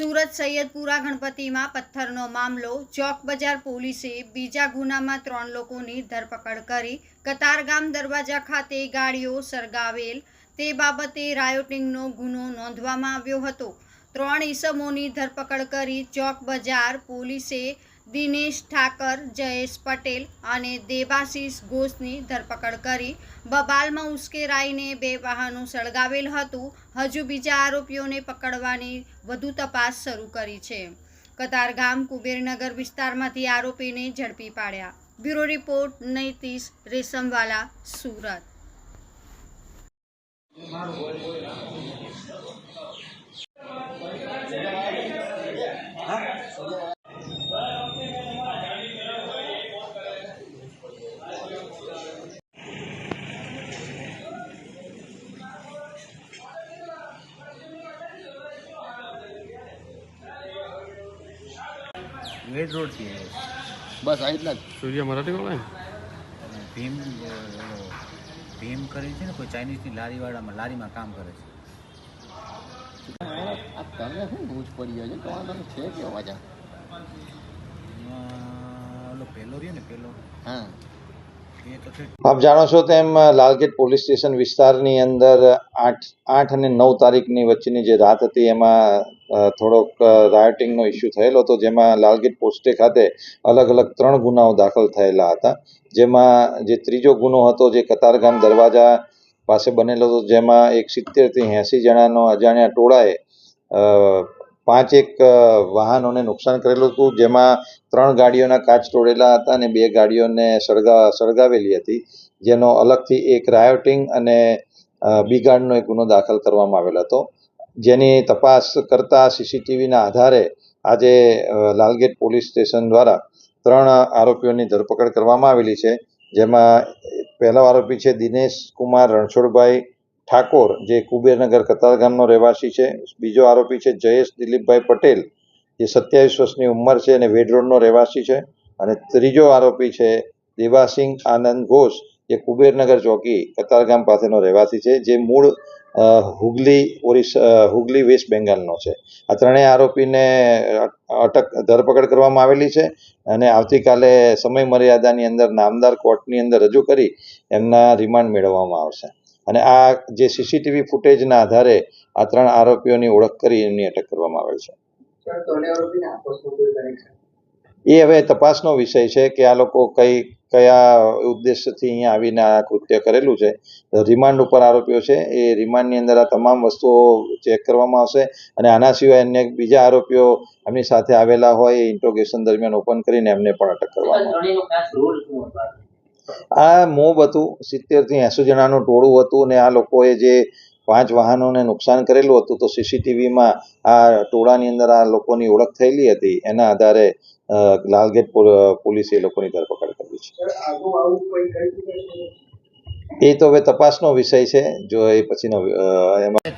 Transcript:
સુરત સૈયદપુરા ગણપતિમાં પથ્થરનો મામલો, ચોક બજાર પોલીસે બીજા ગુનામાં ત્રણ લોકોની ધરપકડ કરી. કતારગામ દરવાજા ખાતે ગાડીઓ સળગાવેલ, તે બાબતે રાયોટિંગનો ગુનો નોંધવામાં આવ્યો હતો. ત્રણ ઈસમોની ધરપકડ કરી ચોક બજાર પોલીસે દિનેશ ઠાકર, જયેશ પટેલ અને દેવાશીષ ઘોષની ધરપકડ કરી. બબાલમાં ઉશ્કેરાઈને બે વાહનો સળગાવેલ હતું. હજુ બીજા આરોપીઓને પકડવાની વધુ તપાસ શરૂ કરી છે. કતારગામ કુબેરનગર વિસ્તારમાંથી આરોપીને ઝડપી પાડ્યા. Bureau report, Naitish Reshamwala, Surat. વેડ રોડથી બસ આ એટલા જ. સૂર્ય મરાઠી બોલે ભીમ ભીમ કરી છે ને કોઈ ચાઇનીઝની લારીવાળામાં લારીમાં કામ કરે છે. શું બૂજ પડી ગયો છે? તમારે છે કે અવાજ આ? એમાં ઓલો પહેલો રહ્યો ને પેલો. હા. આપ જાણો છો તેમ લાલગેટ પોલીસ સ્ટેશન વિસ્તારની અંદર આઠ આઠ અને નવ તારીખની વચ્ચેની જે રાત હતી, એમાં થોડોક રાયોટિંગનો ઇસ્યુ થયેલો હતો, જેમાં લાલગેટ પોસ્ટે ખાતે અલગ અલગ ત્રણ ગુનાઓ દાખલ થયેલા હતા. જેમાં જે ત્રીજો ગુનો હતો, જે કતારગામ દરવાજા પાસે બનેલો હતો, જેમાં એક સિત્તેરથી એંસી જણાનો અજાણ્યા ટોળાએ પાંચ એક વાહનોને નુકસાન કરેલું હતું, જેમાં ત્રણ ગાડીઓના કાચ તોડેલા હતા અને બે ગાડીઓને સળગા, સળગાવેલી હતી, જેનો અલગથી એક રાયોટિંગ અને બિગાડનો એક ગુનો દાખલ કરવામાં આવેલ હતો. જેની તપાસ કરતા સીસીટીવીના આધારે આજે લાલગેટ પોલીસ સ્ટેશન દ્વારા ત્રણ આરોપીઓની ધરપકડ કરવામાં આવેલી છે. જેમાં પહેલો આરોપી છે દિનેશ કુમાર રણછોડભાઈ ઠાકોર, જે કુબેરનગર કતારગામનો રહેવાસી છે. બીજો આરોપી છે જયેશ દિલીપભાઈ પટેલ. જે સત્યાવીસ વર્ષની ઉંમર છે અને વેડરોડનો રહેવાસી છે. અને ત્રીજો આરોપી છે દેવાસિંહ આનંદ ઘોષ જે કુબેરનગર ચોકી કતારગામ પાસેનો રહેવાસી છે, જે મૂળ હુગલી ઓરિસ્સા હુગલી વેસ્ટ બેંગાલનો છે. આ ત્રણેય આરોપીને અટક, ધરપકડ કરવામાં આવેલી છે અને આવતીકાલે સમય મર્યાદાની અંદર નામદાર કોર્ટની અંદર રજૂ કરી એમના રિમાન્ડ મેળવવામાં આવશે. અને આ જે સીસીટીવી ફૂટેજના આધારે આ ત્રણ આરોપીઓની ઓળખ કરી એમની અટક કરવામાં આવેલ છે. એ હવે તપાસનો વિષય છે કે આ લોકો કઈ કયા ઉદ્દેશથી અહીંયા આવીને આ કૃત્ય કરેલું છે. રિમાન્ડ ઉપર આરોપીઓ છે. એ રિમાન્ડની અંદર આ તમામ વસ્તુઓ ચેક કરવામાં આવશે અને આના સિવાય અન્ય બીજા આરોપીઓ એમની સાથે આવેલા હોય એ ઇન્ટ્રોગેશન દરમિયાન ઓપન કરીને એમને પણ અટક કરવામાં આવશે. આ મોબ હતું સિત્તેરથી એંસી જણાનું ટોળું હતું અને આ લોકોએ જે પાંચ વાહનોને નુકસાન કરેલું હતું તો સીસીટીવીમાં આ ટોળાની અંદર આ લોકોની ઓળખ થયેલી હતી. એના આધારે લાલગેટ પોલીસે એ લોકોની ધરપકડ કરી છે. એ તો હવે તપાસનો વિષય છે જો એ પછીનો એમાં